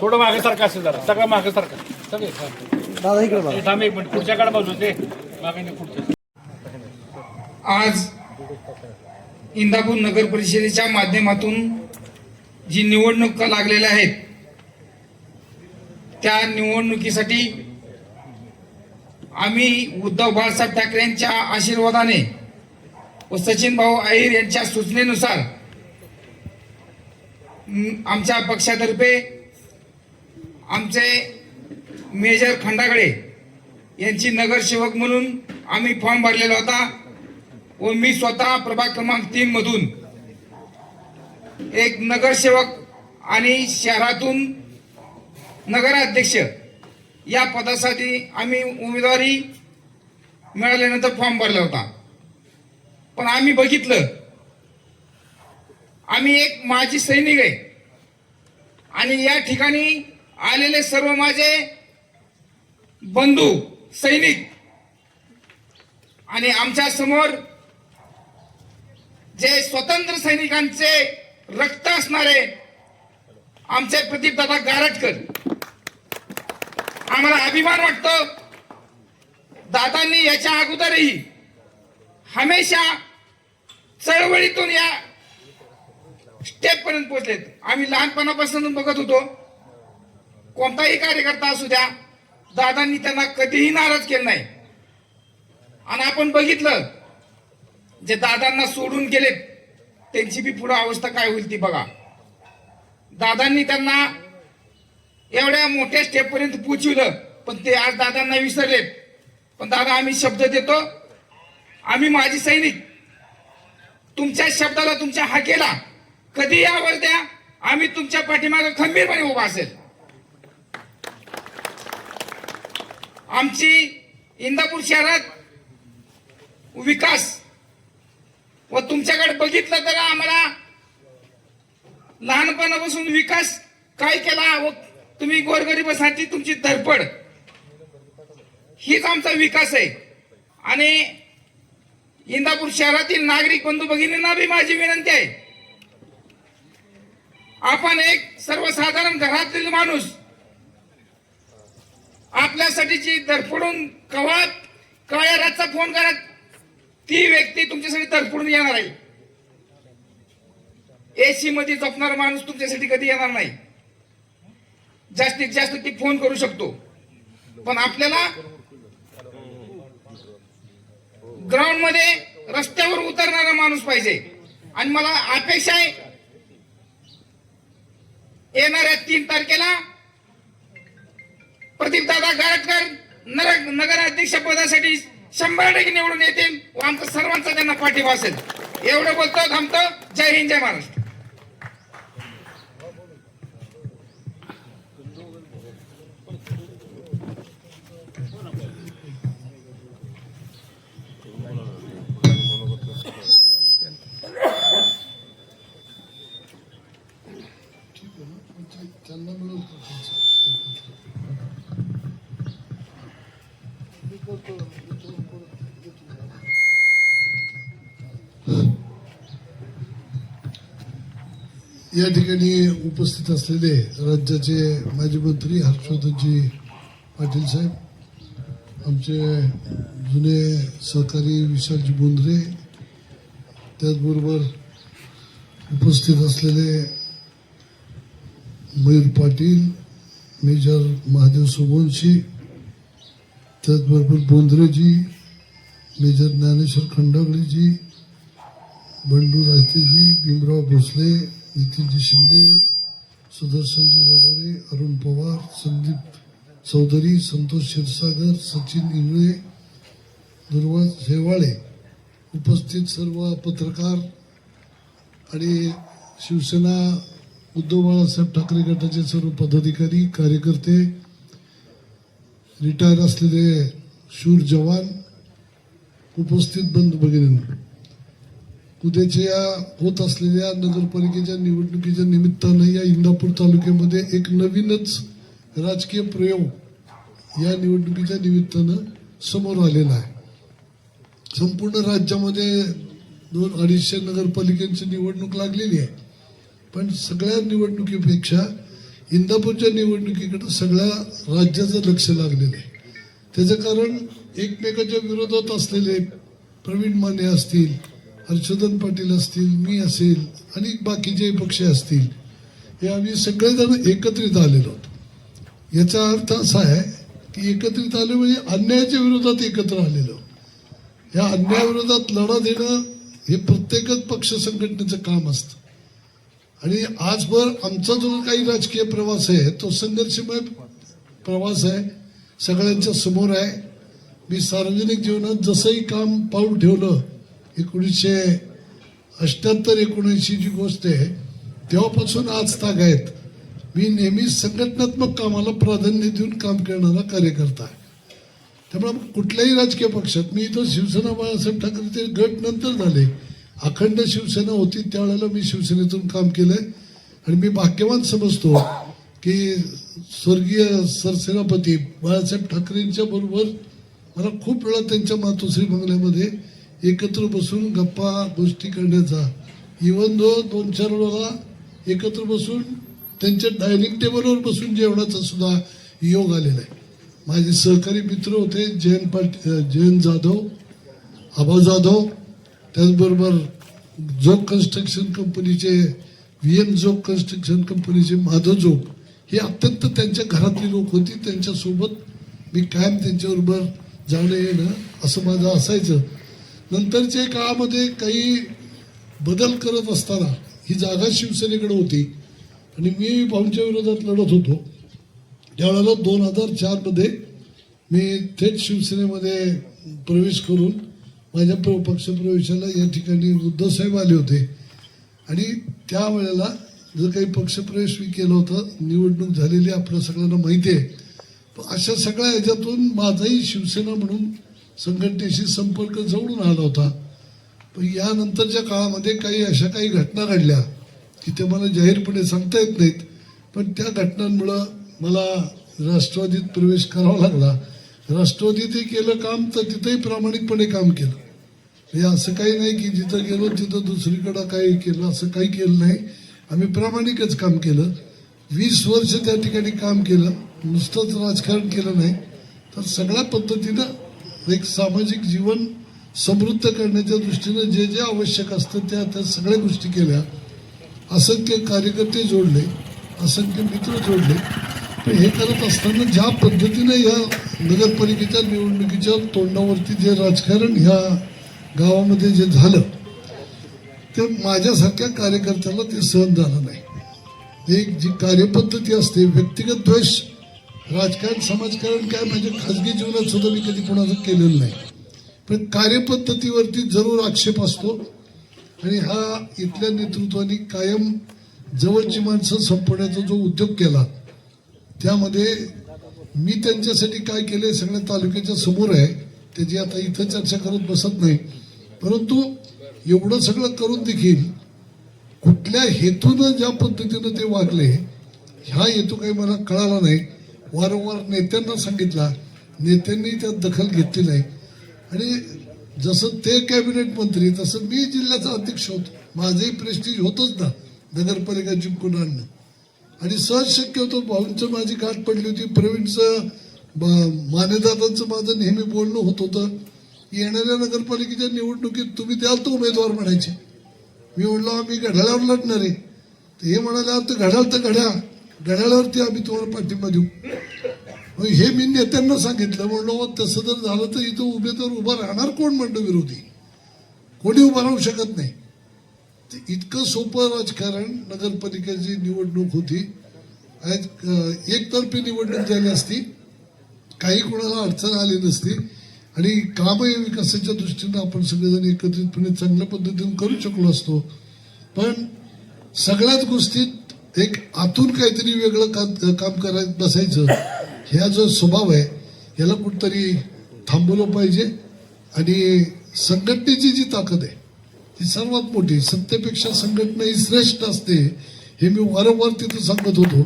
थोडं मागे सारखं असेल जरा. सगळं मागे सारखं. सगळे दादा इकडे बघा. थांब एक मिनिट. पुढच्या काढ बाजू ते. मागे नाही पुढचं. आज इंदापूर नगर परिषदेच्या माध्यमातून जी निवडणुका लागलेल्या आहेत त्या निवडणुकीसाठी आम्ही उद्धव बाळासाहेब ठाकरे यांच्या आशीर्वादाने व सचिन भाऊ अहिर यांच्या सूचनेनुसार आमच्या पक्षातर्फे आमचे मेजर खंडागळे यांची नगरसेवक म्हणून आम्ही फॉर्म भरलेला होता व मी स्वतः प्रभाग क्रमांक तीन मधून एक नगरसेवक आणि शहरातून नगराध्यक्ष या पदासाठी आम्ही उमेदवारी मिळाल्यानंतर फॉर्म भरला होता. पण आम्ही बघितलं. आम्ही एक माजी सैनिक आहे. आणि या ठिकाणी आलेले सर्व माझे बंधू सैनिक आणि आमच्यासमोर जे स्वतंत्र सैनिकांचे रक्त असणारे आमचे प्रदीप दादा गारटकर. आम्हाला अभिमान वाटतो. दादांनी याच्या अगोदरही हमेशा चळवळीतून या स्टेप पर्यंत पोहोचलेत. आम्ही लहानपणापासून बघत होतो. कोणताही कार्यकर्ता असू द्या दादांनी त्यांना कधीही नाराज केलं नाही. आणि आपण बघितलं जे दादांना सोडून गेलेत त्यांची बी पुढं अवस्था काय होईल ती बघा. दादांनी त्यांना एवढ्या मोठ्या स्टेप पर्यंत पोचवलं पण ते आज दादांना विसरलेत. पण दादा आम्ही शब्द देतो आम्ही माझी सैनिक तुमच्या शब्दाला तुमच्या हाकेला कधी यावर द्या? आम्ही तुमच्या पाठीमागे खंबीरपणे उभा असेल. आमची इंदापूर शहरात विकास व तुमच्याकडे बघितलं तर आम्हाला लहानपणापासून विकास काय केला व तुम्ही गोरगरिबासाठी तुमची धडपड. हीच आमचा विकास आहे. आणि इंदापूर शहरातील नागरिक बंधू भगिनींना बी माझी विनंती आहे. आपण एक सर्वसाधारण घरातील माणूस आपल्यासाठीची धडपडून कवात काळ्या रातचा फोन करा ती व्यक्ती तुमच्यासाठी धडपडून येणार आहे. एसी मध्ये झोपणारा माणूस तुमच्यासाठी कधी येणार नाही. जास्तीत जास्त ती फोन करू शकतो. पण आपल्याला ग्राउंडमध्ये रस्त्यावर उतरणारा माणूस पाहिजे. आणि मला अपेक्षा आहे येणाऱ्या तीन तारखेला प्रदीपदादा दादा नर नगराध्यक्ष पदासाठी शंभर टक्के निवडून येतील व आमचा सर्वांचा त्यांना पाठिंबा असेल. एवढं बोलतो थांबतो जय हिंद जय महाराष्ट्र. या ठिकाणी उपस्थित असलेले राज्याचे माजी मंत्री हर्षवर्धनजी पाटील साहेब आमचे जुने सहकारी विशालजी बोंद्रे त्याचबरोबर उपस्थित असलेले मयूर पाटील मेजर महादेव सोमवंशी त्याचबरोबर बोंद्रेजी मेजर ज्ञानेश्वर खंडावळेजी बंडू राहतेजी भीमराव भोसले नितीनजी शिंदे सुदर्शनजी रणोरे अरुण पवार संदीप चौधरी संतोष क्षीरसागर सचिन इंगळे दुर्वा हेवाळे उपस्थित सर्व पत्रकार आणि शिवसेना उद्धव बाळासाहेब ठाकरे गटाचे सर्व पदाधिकारी कार्यकर्ते रिटायर असलेले शूर जवान उपस्थित बंधू भगिनींनो उद्याच्या या होत असलेल्या नगरपालिकेच्या निवडणुकीच्या निमित्तानं या इंदापूर तालुक्यामध्ये एक नवीनच राजकीय प्रयोग या निवडणुकीच्या निमित्तानं समोर आलेला आहे. संपूर्ण राज्यामध्ये दोन अडीचशे नगरपालिकांची निवडणूक लागलेली आहे. पण सगळ्या निवडणुकीपेक्षा इंदापूरच्या निवडणुकीकडे सगळ्या राज्याचं लक्ष लागलेलं आहे. त्याचं कारण एकमेकाच्या विरोधात असलेले प्रवीण माने असतील हर्षवर्धन पाटील असतील मी असेल आणि बाकीचे पक्ष असतील हे आम्ही सगळेजण एकत्रित आलेलो आहोत. याचा अर्थ असा आहे की एकत्रित आले म्हणजे अन्यायाच्या विरोधात एकत्र आलेलो या अन्यायाविरोधात लढा देणं हे प्रत्येकच पक्ष संघटनेचं काम असतं. आणि आजभर आमचा जो काही राजकीय प्रवास आहे तो संघर्षमय प्रवास आहे सगळ्यांच्या समोर आहे. मी सार्वजनिक जीवनात जसंही काम पाऊल ठेवलं एकोणीसशे अष्ट्याहत्तर एकोणऐंशी जी गोष्ट आहे तेव्हापासून आज ताग आहेत. मी नेहमी संघटनात्मक कामाला प्राधान्य देऊन काम करणारा कार्यकर्ता आहे. त्यामुळे कुठल्याही राजकीय पक्षात मी इथं शिवसेना बाळासाहेब ठाकरेचे गट नंतर झाले. अखंड शिवसेना होती त्यावेळेला मी शिवसेनेतून काम केलंय. आणि मी भाग्यवान समजतो की स्वर्गीय सरसेनापती बाळासाहेब ठाकरेंच्या बरोबर मला खूप वेळा त्यांच्या मातोश्री बंगल्यामध्ये एकत्र बसून गप्पा गोष्टी करण्याचा. इवन दो दोन चार वेळा एकत्र बसून त्यांच्या डायनिंग टेबलवर बसून जेवणाचा सुद्धा योग आलेला आहे. माझे सहकारी मित्र होते जयंत पाटी जयंत जाधव आबा जाधव. त्याचबरोबर जोग कन्स्ट्रक्शन कंपनीचे व्ही एम जोग कन्स्ट्रक्शन कंपनीचे माधव जोग. हे अत्यंत त्यांच्या घरातली लोक होती. त्यांच्यासोबत मी कायम त्यांच्याबरोबर जाणं येणं असं माझं असायचं. नंतरच्या काळामध्ये काही बदल करत असताना ही जागा शिवसेनेकडे होती. आणि मी भाऊंच्या विरोधात लढत होतो. त्यावेळेला दोन हजार चारमध्ये मी थेट शिवसेनेमध्ये प्रवेश करून माझ्या प्र पक्षप्रवेशाला या ठिकाणी उद्धवसाहेब आले होते. आणि त्यावेळेला जर काही पक्षप्रवेश मी केला होता निवडणूक झालेली आपल्या सगळ्यांना माहिती आहे. अशा सगळ्या ह्याच्यातून माझाही शिवसेना म्हणून संघटनेशी संपर्क जवळून आला होता. पण यानंतरच्या काळामध्ये काही अशा काही घटना घडल्या. की ते मला जाहीरपणे सांगता येत नाहीत. पण त्या घटनांमुळं मला राष्ट्रवादीत प्रवेश करावा लागला. राष्ट्रवादीतही केलं काम तर तिथंही प्रामाणिकपणे काम केलं. हे असं काही नाही की जिथं गेलो तिथं दुसरीकडं काही केलं असं काही केलं नाही. आम्ही प्रामाणिकच काम केलं. वीस वर्ष त्या ठिकाणी काम केलं. नुसतंच राजकारण केलं नाही. तर सगळ्या पद्धतीनं एक सामाजिक जीवन समृद्ध करण्याच्या दृष्टीनं जे जे आवश्यक असतं त्या त्या सगळ्या गोष्टी केल्या. असंख्य कार्यकर्ते जोडले असंख्य मित्र जोडले. पण हे करत असताना ज्या पद्धतीने या नगरपालिकेच्या निवडणुकीच्या तोंडावरती जे राजकारण ह्या गावामध्ये जे झालं ते माझ्यासारख्या कार्यकर्त्याला ते सहन झालं नाही. एक जी कार्यपद्धती असते व्यक्तिगत द्वेष राजकारण समाजकारण काय म्हणजे खाजगी जीवनात सुद्धा मी कधी कोणाचं केलेलं नाही. पण कार्यपद्धतीवरती जरूर आक्षेप असतो. आणि हा इथल्या नेतृत्वाने कायम जवळची माणसं संपवण्याचा जो उद्योग केला त्यामध्ये मी त्यांच्यासाठी काय केले सगळ्या तालुक्याच्या समोर आहे. त्याची आता इथं चर्चा करत बसत नाही. परंतु एवढं सगळं करून देखील कुठल्या हेतूनं ज्या पद्धतीनं ते वागले ह्या हेतू काही मला कळाला नाही. वारंवार नेत्यांना सांगितला. नेत्यांनी त्यात दखल घेतली नाही. आणि जसं ते कॅबिनेट मंत्री तसं मी जिल्ह्याचा अध्यक्ष होतो. माझंही प्रेस्टीज होतच ना. नगरपालिका जिंकून आणणं. आणि सहज शक्य होतं भाऊंचं माझी गाठ पडली होती. प्रवीणचं ब- मानेदादांचं माझं नेहमी बोलणं होत होतं. येणाऱ्या नगरपालिकेच्या निवडणुकीत तुम्ही द्याल तो उमेदवार म्हणायचे. मी म्हणलो आम्ही घड्याळावर लढणार. आहे तर हे म्हणाले आता घड्याळ तर घड्या घड्याळावरती आम्ही तुम्हाला पाठिंबा देऊ. मग हे मी नेत्यांना सांगितलं म्हणलो हो, तसं जर झालं तर इथं उमेदवार उभा राहणार कोण म्हणतो विरोधी? कोणी उभा राहू शकत नाही. ते इतकं सोपं राजकारण नगरपालिकेची निवडणूक होती. आज, एकतर्फी निवडणूक झाली असती. काही कोणाला अडचण आली नसती. आणि कामही विकासाच्या दृष्टीनं आपण सगळेजण एकत्रितपणे चांगल्या पद्धतीने करू शकलो असतो. पण सगळ्याच गोष्टीत एक आतून काहीतरी वेगळं काम काम करायचं बसायचं. ह्या जो स्वभाव आहे. याला कुठतरी थांबवलं पाहिजे. आणि संघटनेची जी ताकद आहे ती सर्वात मोठी सत्तेपेक्षा संघटना ही श्रेष्ठ असते हे मी वारंवार तिथं सांगत होतो.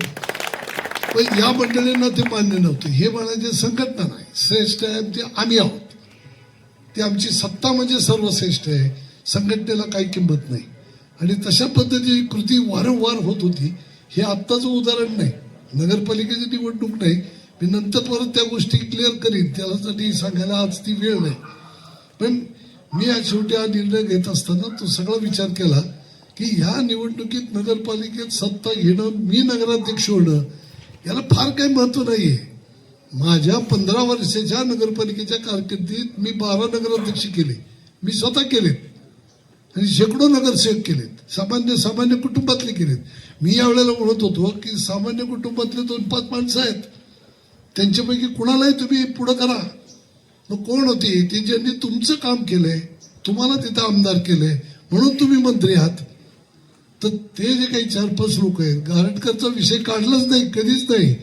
पण या मंडळींना ते मान्य नव्हते. हे म्हणायचे संघटना नाही. श्रेष्ठ आहे ते आम्ही आहोत. ती आमची सत्ता म्हणजे सर्वश्रेष्ठ आहे. संघटनेला काही किंमत नाही. आणि तशा पद्धतीची कृती वारंवार होत होती. हे आत्ताचं उदाहरण नाही नगरपालिकेची निवडणूक नाही मी नंतर परत त्या गोष्टी क्लिअर करीन त्यासाठी सांगायला आज ती वेळ नाही. पण मी आज शेवटी हा निर्णय घेत असताना तो सगळा विचार केला की ह्या निवडणुकीत नगरपालिकेत सत्ता घेणं मी नगराध्यक्ष होणं याला फार काही महत्त्व आहे माझ्या पंधरा वर्षाच्या नगरपालिकेच्या कारकिर्दीत मी बारा नगराध्यक्ष केले. मी स्वतः केलेत. आणि शेकडो नगरसेवक केलेत. सामान्य सामान्य कुटुंबातले केलेत. मी यावेळेला म्हणत होतो की सामान्य कुटुंबातले दोन पाच माणसं आहेत. त्यांच्यापैकी कुणालाही तुम्ही पुढं करा. मग कोण होती? ती ज्यांनी तुमचं काम केलंय. तुम्हाला तिथं आमदार केलंय. म्हणून तुम्ही मंत्री आहात. तर ते जे काही चार पाच लोक आहेत गारटकरचा विषय काढलाच नाही कधीच नाही.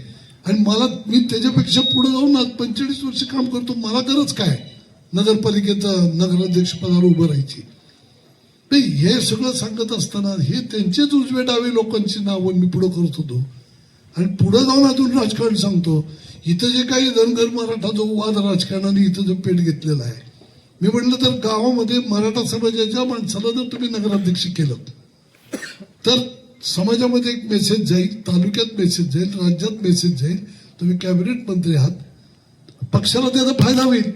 आणि मला मी त्याच्यापेक्षा पुढे जाऊन आज पंचेचाळीस वर्ष काम करतो. मला गरज काय? नगरपालिकेचं नगराध्यक्षपदावर उभं राहायची. नाही हे सगळं सांगत असताना हे त्यांचेच उजवे डावे लोकांची नावं मी पुढं करत होतो. आणि पुढं जाऊन अजून राजकारण सांगतो. इथं जे काही धनगर मराठा जो वाद राजकारणाने इथं जो पेट घेतलेला आहे. मी म्हटलं तर गावामध्ये मराठा समाजाच्या माणसाला जर तुम्ही नगराध्यक्ष केलं तर समाजामध्ये एक मेसेज जाईल तालुक्यात मेसेज जाईल राज्यात मेसेज जाईल. तुम्ही कॅबिनेट मंत्री आहात. पक्षाला त्याचा फायदा होईल.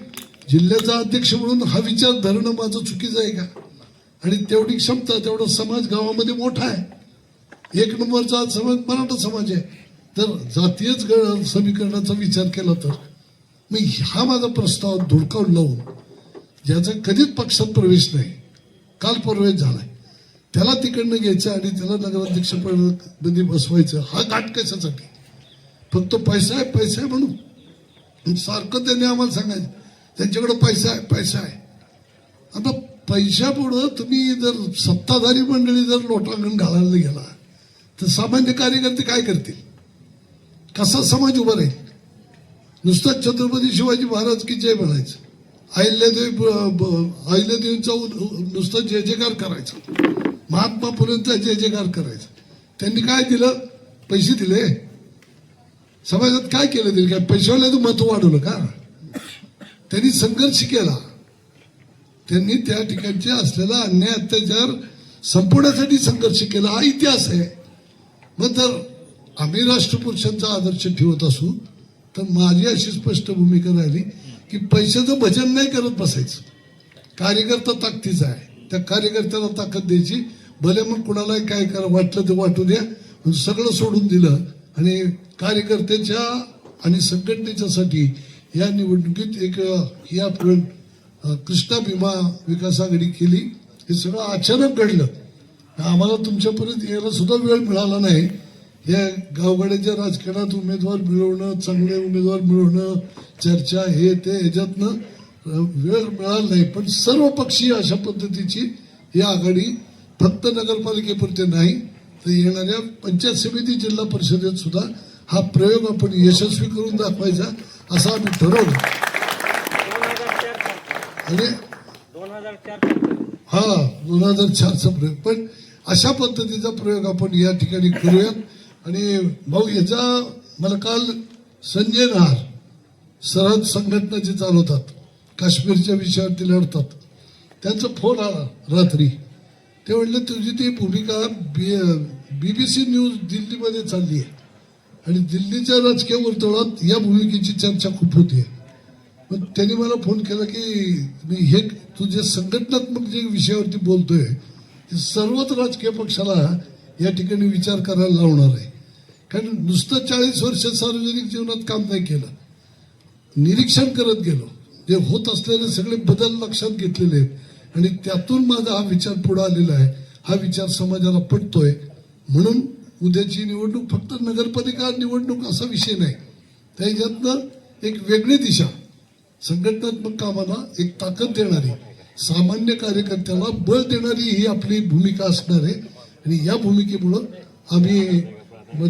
जिल्ह्याचा अध्यक्ष म्हणून हा विचार धरणं माझं चुकीचं आहे का? आणि तेवढी क्षमता तेवढा समाज गावामध्ये मोठा आहे. एक नंबरचा आज समाज मराठा समाज आहे. तर जातीयच समीकरणाचा विचार केला तर. मी हा माझा प्रस्ताव धुडकावून लावून ज्याचा कधीच पक्षात प्रवेश नाही काल प्रवेश झालाय. त्याला तिकडनं घ्यायचं आणि त्याला नगराध्यक्ष बसवायचं हा घाट कशासाठी? फक्त पैसा आहे पैसा आहे म्हणून. सारखं त्यांनी आम्हाला सांगायचं त्यांच्याकडं पैसा आहे पैसा आहे. आता पैशापुढं तुम्ही जर सत्ताधारी मंडळी जर लोटांगण घालायला गेला तर सामान्य कार्यकर्ते काय करतील? कसा समाज उभा राहील? नुसताच छत्रपती शिवाजी महाराज की जय म्हणायचं. अहिल्यादेवी ब- ब- अहिल्यादेवींचा उ- नुसतं जय जयकार करायचा. महात्मा फुलेंचा जय जयकार करायचा. त्यांनी काय दिलं? पैसे दिले. समाजात काय केलं त्यांनी? काय पैशावाल्याचं महत्त्व वाढवलं का? त्यांनी संघर्ष केला. त्यांनी त्या ठिकाणचे असलेला अन्याय अत्याचार संपवण्यासाठी संघर्ष केला हा इतिहास आहे. मग तर आम्ही राष्ट्रपुरुषांचा आदर्श ठेवत असू तर माझी अशी स्पष्ट भूमिका राहिली की पैशाचं भजन नाही करत बसायचं. कार्यकर्ता ताकदीचा आहे. त्या कार्यकर्त्याला ताकद द्यायची. भले मग कुणालाही काय करा वाटलं ते वाटू द्या सगळं सोडून दिलं आणि कार्यकर्त्याच्या आणि संघटनेच्यासाठी या निवडणुकीत एक अ, आपण कृष्णा भीमा विकास आघाडी केली. हे सगळं अचानक घडलं. आम्हाला तुमच्यापर्यंत यायला सुद्धा वेळ मिळाला नाही. या गावगाड्याच्या राजकारणात उमेदवार मिळवणं चांगले उमेदवार मिळवणं चर्चा हे ते ह्याच्यातनं वेळ मिळाला नाही. पण सर्व पक्षीय अशा पद्धतीची ही आघाडी फक्त नगरपालिकेपुरते नाही तर येणाऱ्या पंचायत समिती जिल्हा परिषदेत सुद्धा हा प्रयोग आपण यशस्वी करून दाखवायचा असं आम्ही ठरवलं. आणि हा दोन हजार चारचा प्रयोग पण अशा पद्धतीचा प्रयोग आपण या ठिकाणी करूयात. आणि भाऊ याचा मला काल संजय नहार सरहद संघटना जे चालवतात. काश्मीरच्या विषयावरती लढतात. त्यांचा फोन आला रात्री. ते म्हणलं तुझी ती भूमिका बी बी बी सी न्यूज दिल्लीमध्ये चालली आहे. आणि दिल्लीच्या राजकीय वर्तुळात या भूमिकेची चर्चा खूप होती मग त्यांनी मला फोन केला की मी हे तू जे संघटनात्मक जे विषयावरती बोलतोय ते सर्वच राजकीय पक्षाला या ठिकाणी विचार करायला लावणार आहे. कारण नुसतं चाळीस वर्ष सार्वजनिक जीवनात काम नाही केलं. निरीक्षण करत गेलो. जे होत असलेले सगळे बदल लक्षात घेतलेले आहेत. आणि त्यातून माझा हा विचार पुढे आलेला आहे. हा विचार समाजाला पटतोय. म्हणून उद्याची निवडणूक फक्त नगरपालिका निवडणूक असा विषय नाही. त्याच्यातनं एक वेगळी दिशा. संघटनात्मक कामाला एक ताकद देणारी सामान्य कार्यकर्त्याला बळ देणारी ही आपली भूमिका असणार आहे. आणि या भूमिकेमुळं आम्ही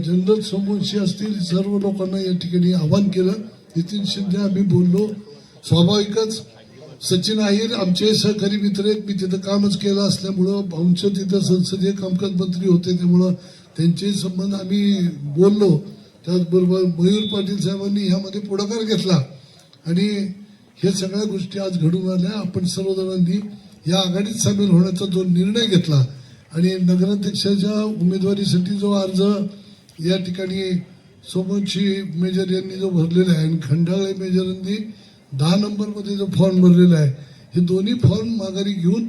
जनरल समोरशी असतील सर्व लोकांना या ठिकाणी आवाहन केलं. नितीन शिंदे आम्ही बोललो. स्वाभाविकच सचिन अहिर आमचे सहकारी मित्र आहेत. मी तिथं कामच केलं असल्यामुळं भाऊंचं तिथं संसदीय कामकाज मंत्री होते त्यामुळं त्यांचे संबंध आम्ही बोललो. त्याचबरोबर मयूर पाटील साहेबांनी ह्यामध्ये पुढाकार घेतला. आणि हे सगळ्या गोष्टी आज घडून आल्या. आपण सर्वजणांनी या आघाडीत सामील होण्याचा जो निर्णय घेतला आणि नगराध्यक्षाच्या उमेदवारीसाठी जो अर्ज या ठिकाणी सोमवंशी मेजर यांनी जो भरलेला आहे आणि खंडाळे मेजर यांनी दहा नंबरमध्ये जो फॉर्म भरलेला आहे हे दोन्ही फॉर्म माघारी घेऊन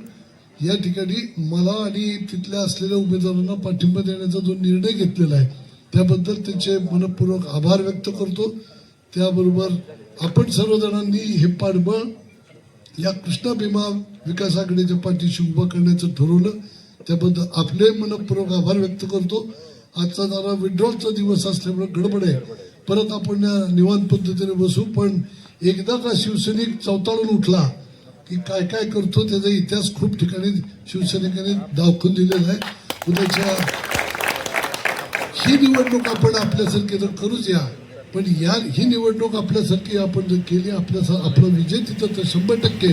या ठिकाणी मला आणि तिथल्या असलेल्या उमेदवारांना पाठिंबा देण्याचा जो निर्णय घेतलेला आहे त्याबद्दल त्यांचे मनपूर्वक आभार व्यक्त करतो. त्याबरोबर आपण सर्वजणांनी हे पाठबळ या कृष्णा भीमा विकास आघाडीच्या पाठीशी उभं करण्याचं ठरवलं. त्याबद्दल आपले मनपूर्वक आभार व्यक्त करतो. आजचा जरा विड्रॉलचा दिवस असल्यामुळे गडबड आहे. परत आपण या निवांत पद्धतीने बसू. पण एकदा का शिवसैनिक चवताळून उठला की काय काय करतो त्याचा इतिहास खूप ठिकाणी शिवसैनिकांनी दाखवून दिलेला आहे. उद्याच्या ही निवडणूक आपण आपल्यासारखी जर करूच या. पण या ही निवडणूक आपल्यासारखी आपण जर केली आपल्या आपला विजय तिथं तर शंभर टक्के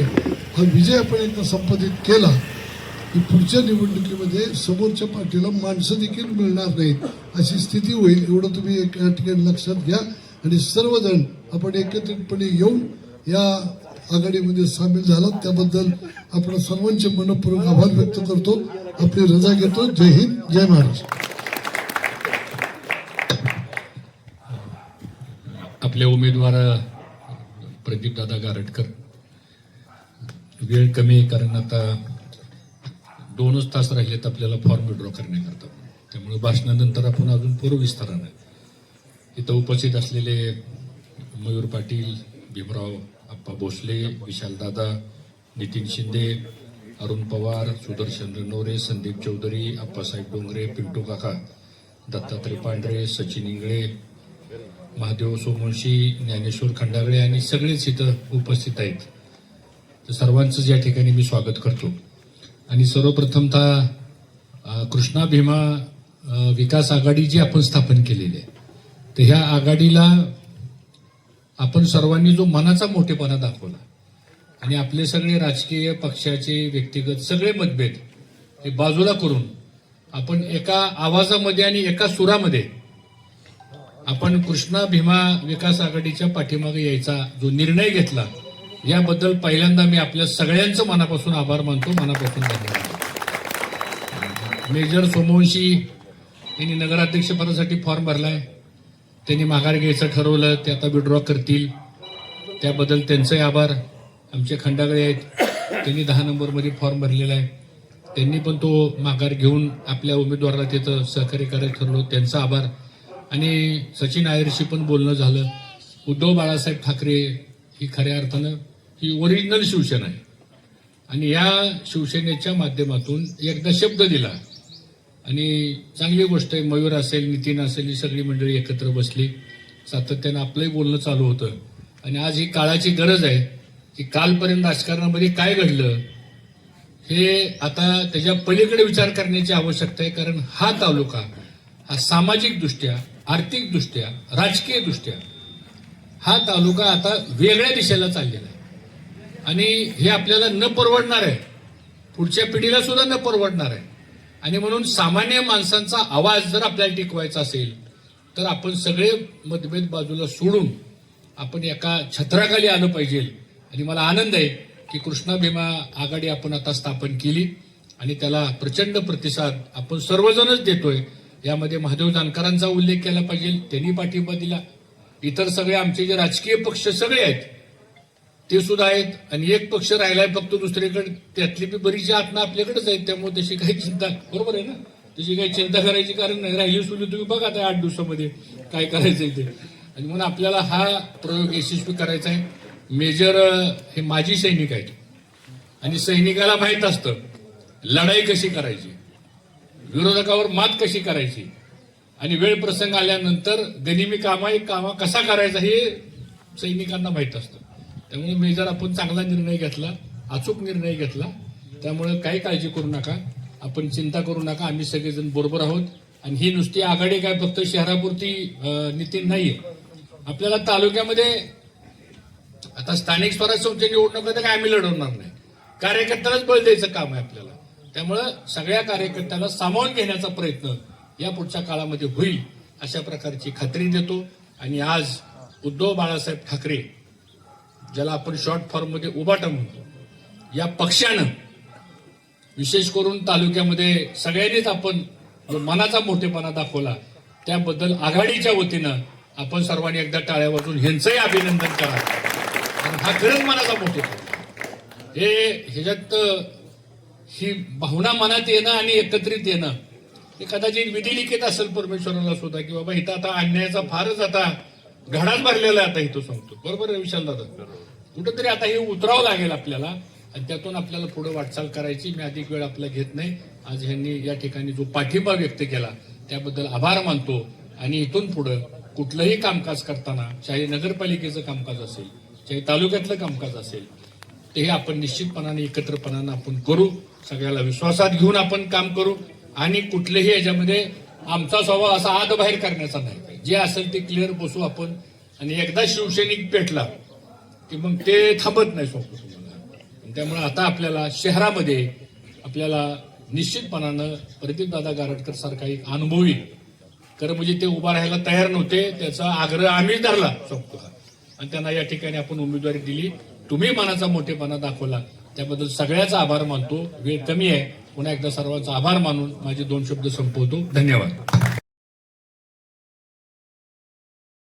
हा विजय आपण एकदा संपादित केला की पुढच्या निवडणुकीमध्ये समोरच्या पार्टीला माणसं देखील मिळणार नाहीत अशी स्थिती होईल एवढं तुम्ही एक या ठिकाणी लक्षात घ्या. आणि सर्वजण आपण एकत्रितपणे येऊन या आघाडीमध्ये सामील झालात. त्याबद्दल आपण सर्वांचे मनपूर्वक आभार व्यक्त करतो. आपली रजा घेतो. जय हिंद जय महाराष्ट्र. आपले उमेदवार प्रदीपदादा गारटकर. वेळ कमी आहे कारण आता दोनच तास राहिलेत आपल्याला फॉर्म विड्रॉ करण्याकरता. त्यामुळे भाषणानंतर आपण अजून पूर्व विस्तारानं इथं उपस्थित असलेले मयूर पाटील भीमराव आप्पा भोसले विशालदादा नितीन शिंदे अरुण पवार सुदर्शन रनोरे संदीप चौधरी आप्पासाहेब डोंगरे पिंटू काका दत्तात्रय पांढरे सचिन इंगळे महादेव सोमवंशी ज्ञानेश्वर खंडागळे आणि सगळेच इथं उपस्थित आहेत. तर सर्वांचंच या ठिकाणी मी स्वागत करतो. आणि सर्वप्रथमतः कृष्णा भीमा विकास आघाडी जी आपण स्थापन केलेली आहे तर ह्या आघाडीला आपण सर्वांनी जो मनाचा मोठेपणा दाखवला आणि आपले सगळे राजकीय पक्षाचे व्यक्तिगत सगळे मतभेद हे बाजूला करून आपण एका आवाजामध्ये आणि एका सुरामध्ये आपण कृष्णा भीमा विकास आघाडीच्या पाठीमागे यायचा जो निर्णय घेतला याबद्दल पहिल्यांदा मी आपल्या सगळ्यांचं मनापासून आभार मानतो मनापासून धन्यवाद. मेजर सोमवंशी यांनी नगराध्यक्षपदासाठी फॉर्म भरलाय. त्यांनी माघार घ्यायचं ठरवलं ते आता विड्रॉ करतील. त्याबद्दल त्यांचेही आभार. आमचे खंडागळे आहेत त्यांनी दहा नंबरमध्ये फॉर्म भरलेला आहे. त्यांनी पण तो माघार घेऊन आपल्या उमेदवाराला तिथं सहकार्य करायचं ठरवलं त्यांचा आभार. आणि सचिन आयरशी पण बोलणं झालं. उद्धव बाळासाहेब ठाकरे ही खऱ्या अर्थानं ही ओरिजिनल शिवसेना आहे. आणि या शिवसेनेच्या माध्यमातून एकदा शब्द दिला. आणि चांगली गोष्ट आहे मयूर असेल नितीन असेल ही सगळी मंडळी एकत्र बसली. सातत्यानं आपलंही बोलणं चालू होतं. आणि आज ही काळाची गरज आहे की कालपर्यंत राजकारणामध्ये काय घडलं हे आता त्याच्या पलीकडे विचार करण्याची आवश्यकता आहे. कारण हा तालुका हा सामाजिकदृष्ट्या आर्थिकदृष्ट्या राजकीयदृष्ट्या हा तालुका आता वेगळ्या दिशेला चाललेला आहे. आणि हे आपल्याला न परवडणार आहे. पुढच्या पिढीला सुद्धा न परवडणार आहे. आणि म्हणून सामान्य माणसांचा आवाज जर आपल्याला टिकवायचा असेल तर आपण सगळे मतभेद बाजूला सोडून आपण एका छत्राखाली आलं पाहिजे. आणि मला आनंद आहे की कृष्णा भीमा आघाडी आपण आता स्थापन केली. आणि त्याला प्रचंड प्रतिसाद आपण सर्वजणच देतोय. यामध्ये महादेव जानकरांचा उल्लेख केला पाहिजे त्यांनी पाठिंबा दिला. इतर सगळे आमचे जे राजकीय पक्ष सगळे आहेत ते सुद्धा आहेत. आणि एक पक्ष राहिलाय फक्त दुसरीकडे त्यातली बी बरीचशी आत्मा आपल्याकडेच आहेत त्यामुळे तशी काही चिंता बरोबर आहे ना? तशी काही चिंता करायची कारण नाही राहिली सुद्धा तुम्ही बघा आता आठ दिवसामध्ये काय करायचंय ते. आणि म्हणून आपल्याला हा प्रयोग यशस्वी करायचा आहे. मेजर हे माजी सैनिक आहेत. आणि सैनिकाला माहीत असतं लढाई कशी करायची? विरोधकावर मात कशी करायची? आणि वेळ प्रसंग आल्यानंतर गनिमी कामा एक कामा कसा करायचा हे सैनिकांना माहीत असतं. त्यामुळे मी जर आपण चांगला निर्णय घेतला अचूक निर्णय घेतला त्यामुळे काही काळजी करू नका. आपण चिंता करू नका. आम्ही सगळेजण बरोबर आहोत. आणि ही नुसती आघाडी काय फक्त शहरापुरती नीती नाही नाहीये. आपल्याला तालुक्यामध्ये आता स्थानिक स्वराज्य संस्थेची निवडणूक तर काय आम्ही लढवणार नाही? कार्यकर्त्यालाच बळ द्यायचं काम आहे आपल्याला. त्यामुळं सगळ्या कार्यकर्त्याला सामावून घेण्याचा प्रयत्न या पुढच्या काळामध्ये होईल अशा प्रकारची खात्री देतो. आणि आज उद्धव बाळासाहेब ठाकरे ज्याला आपण शॉर्ट फॉर्ममध्ये उबाटा म्हणतो या पक्षानं विशेष करून तालुक्यामध्ये सगळ्यांनीच आपण जो मनाचा मोठेपणा दाखवला त्याबद्दल आघाडीच्या वतीनं आपण सर्वांनी एकदा टाळ्या वाजून ह्यांचंही अभिनंदन करा. हा खरंच मनाचा मोठेपणा हे ह्याच्यात ही भावना मनात येणं आणि एकत्रित येणं. हे कदाचित विधिलिखित असेल परमेश्वराला सुद्धा की बाबा इथं आता अन्यायाचा फारच आता घडाच भरलेला आहे आता इथं सांगतो. बरोबर आहे विशाल दादा? कुठंतरी आता हे उतरावं लागेल आपल्याला आणि त्यातून आपल्याला पुढे वाटचाल करायची. मी अधिक वेळ आपला घेत नाही. आज ह्यांनी या ठिकाणी जो पाठिंबा व्यक्त केला त्याबद्दल आभार मानतो. आणि इथून पुढं कुठलंही कामकाज करताना चाहे नगरपालिकेचं कामकाज असेल चाहे तालुक्यातलं कामकाज असेल ते आपण निश्चितपणाने एकत्रपणानं आपण करू. सगळ्याला विश्वासात घेऊन आपण काम करू. आणि कुठलेही याच्यामध्ये आमचा स्वभाव असा आग बाहेर करण्याचा नाही. जे असेल ते क्लिअर बसू आपण. आणि एकदा शिवसैनिक पेटला की मग ते थांबत नाही सोपं तुम्हाला. आणि त्यामुळे आता आपल्याला शहरामध्ये आपल्याला निश्चितपणानं प्रदीपदादा गारटकर सारखा एक अनुभवी खरं म्हणजे ते उभा राहायला तयार नव्हते. त्याचा आग्रह आम्हीच धरला सोपतो आणि त्यांना या ठिकाणी आपण उमेदवारी दिली. तुम्ही मनाचा मोठेपणा दाखवला. त्याबद्दल सगळ्याचा आभार मानतो. वेळ कमी आहे. पुन्हा एकदा सर्वांचा आभार मानून माझे दोन शब्द संपवतो. धन्यवाद.